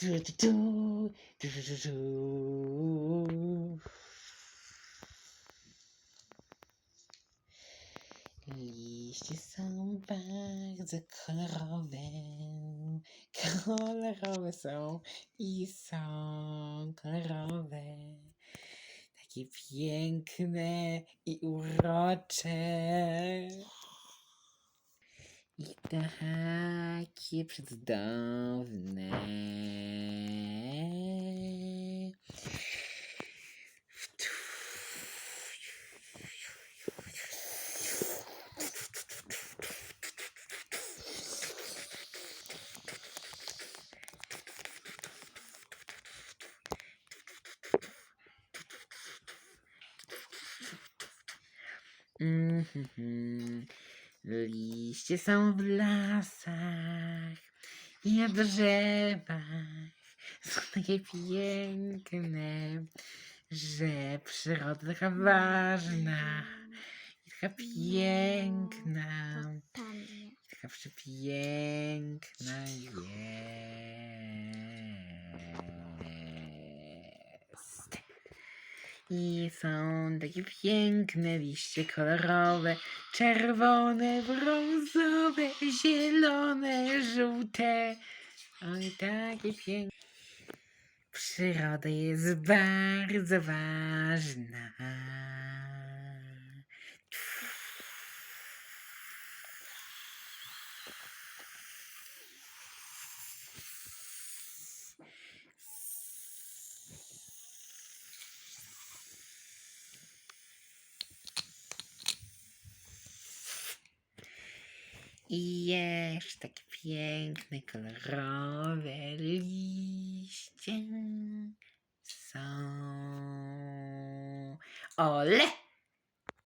Du, du. Liście są bardzo kolorowe. Kolorowe są i są kolorowe. Takie piękne i urocze. I Як і давне. Mm-hmm. Liście są w lasach i na drzewach. Są takie piękne, że przyroda taka ważna i taka piękna, Totalnie. taka przepiękna jest. I są takie piękne liście kolorowe, czerwone, brązowe, zielone, żółte. Oj, takie piękne. Przyroda jest bardzo ważna. I jeszcze takie piękne, kolorowe liście są. Ole!